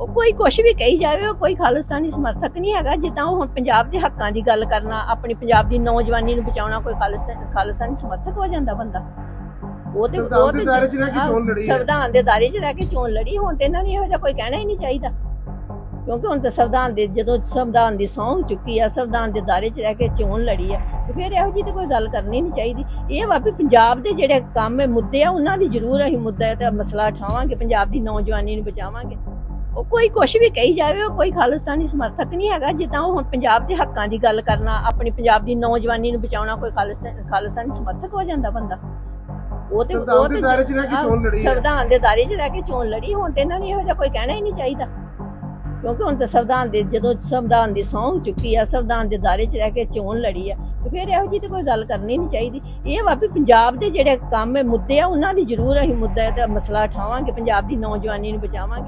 ਉਹ ਕੋਈ ਕੁਛ ਵੀ ਕਹੀ ਜਾਵੇ ਉਹ ਕੋਈ ਖਾਲਿਸਤਾਨੀ ਸਮਰਥਕ ਨਹੀਂ ਹੈਗਾ ਜਿੱਦਾਂ ਉਹ ਹੁਣ ਪੰਜਾਬ ਦੇ ਹੱਕਾਂ ਦੀ ਗੱਲ ਕਰਨਾ ਆਪਣੀ ਪੰਜਾਬ ਦੀ ਨੌਜਵਾਨੀ ਨੂੰ ਬਚਾਉਣਾ ਕੋਈ ਖਾਲਿਸਤਾਨ ਖਾਲਿਸਤਾਨੀ ਸਮਰਥਕ ਹੋ ਜਾਂਦਾ ਬੰਦਾ। ਉਹ ਤੇ ਉਹ ਤੇ ਦਾਇਰੇ 'ਚ ਰਹਿ ਕੇ ਆਹ, ਚੋਣ ਲੜੀ ਹੈ। ਸੰਵਿਧਾਨ ਦੇ ਦਾਇਰੇ 'ਚ ਰਹਿ ਕੇ ਚੋਣ ਲੜੀ ਹੁਣ ਤੇ ਇਹਨਾਂ ਨੂੰ ਇਹੋ ਜਿਹਾ ਕੋਈ ਕਹਿਣਾ ਹੀ ਨਹੀਂ ਚਾਹੀਦਾ। ਕਿਉਂਕਿ ਹੁਣ ਤਾਂ ਸੰਵਿਧਾਨ ਦੇ ਜਦੋਂ ਸੰਵਿਧਾਨ ਦੀ ਸਹੁੰ ਚੁੱਕੀ ਆ ਸੰਵਿਧਾਨ ਦੇ ਦਾਇਰੇ 'ਚ ਰਹਿ ਕੇ ਚੋਣ ਲੜੀ ਆ ਤੇ ਫਿਰ ਇਹੋ ਜਿਹੀ ਤੇ ਕੋਈ ਗੱਲ ਕਰਨੀ ਨਹੀਂ ਚਾਹੀਦੀ। ਇਹ ਵਾ ਵੀ ਪੰਜਾਬ ਦੇ ਜਿਹੜੇ ਕੰਮ ਹੈ ਮੁੱਦੇ ਆ ਉਹਨਾਂ ਦੀ ਜ਼ਰੂਰ ਅਸੀਂ ਮੁੱਦਾ ਤੇ ਮਸਲਾ ਉਠਾਵਾਂਗੇ ਪੰਜਾਬ ਦੀ ਨੌਜਵਾਨੀ ਨੂੰ ਬਚਾਵਾਂਗੇ। ਉਹ ਕੋਈ ਕੁਛ ਵੀ ਕਹੀ ਜਾਵੇ ਉਹ ਕੋਈ ਖਾਲਿਸਤਾਨੀ ਸਮਰਥਕ ਨਹੀਂ ਹੈਗਾ ਜਿੱਦਾਂ ਉਹ ਹੁਣ ਪੰਜਾਬ ਦੇ ਹੱਕਾਂ ਦੀ ਗੱਲ ਕਰਨਾ ਆਪਣੀ ਪੰਜਾਬ ਦੀ ਨੌਜਵਾਨੀ ਨੂੰ ਬਚਾਉਣਾ ਕੋਈ ਖਾਲਿਸਤਾਨ ਸਮਰਥਕ ਹੋ ਜਾਂਦਾ ਬੰਦਾ। ਉਹ ਤੇ ਉਹ ਤੇ ਦਾਇਰੇ 'ਚ ਰਹਿ ਕੇ ਚੋਣ ਲੜੀ। ਸੰਵਿਧਾਨ ਦੇ ਦਾਇਰੇ 'ਚ ਰਹਿ ਕੇ ਚੋਣ ਲੜੀ ਹੁਣ ਤੇ ਇਹਨਾਂ ਨੂੰ ਇਹੋ ਜਿਹਾ ਕੋਈ ਕਹਿਣਾ ਹੀ ਨਹੀਂ ਚਾਹੀਦਾ। ਕਿਉਂਕਿ ਹੁਣ ਤਾਂ ਸੰਵਿਧਾਨ ਦੇ ਜਦੋਂ ਸੰਵਿਧਾਨ ਦੀ ਸਹੁੰ ਚੁੱਕੀ ਆ ਸੰਵਿਧਾਨ ਦੇ ਦਾਇਰੇ 'ਚ ਰਹਿ ਕੇ ਚੋਣ ਲੜੀ ਆ ਤੇ ਫਿਰ ਇਹੋ ਜਿਹੀ ਤੇ ਕੋਈ ਗੱਲ ਕਰਨੀ ਨਹੀਂ ਚਾਹੀਦੀ। ਇਹ ਵਾ ਵੀ ਪੰਜਾਬ ਦੇ ਜਿਹੜੇ ਕੰਮ ਹੈ ਮੁੱਦੇ ਆ ਉਹਨਾਂ ਦੀ ਜ਼ਰੂਰ ਅਸੀਂ ਮੁੱਦਾ ਤੇ ਮਸਲਾ ਉਠਾਵਾਂਗੇ ਪੰਜਾਬ ਦੀ ਨੌਜਵਾਨੀ ਨੂੰ ਬਚਾਵਾਂਗੇ।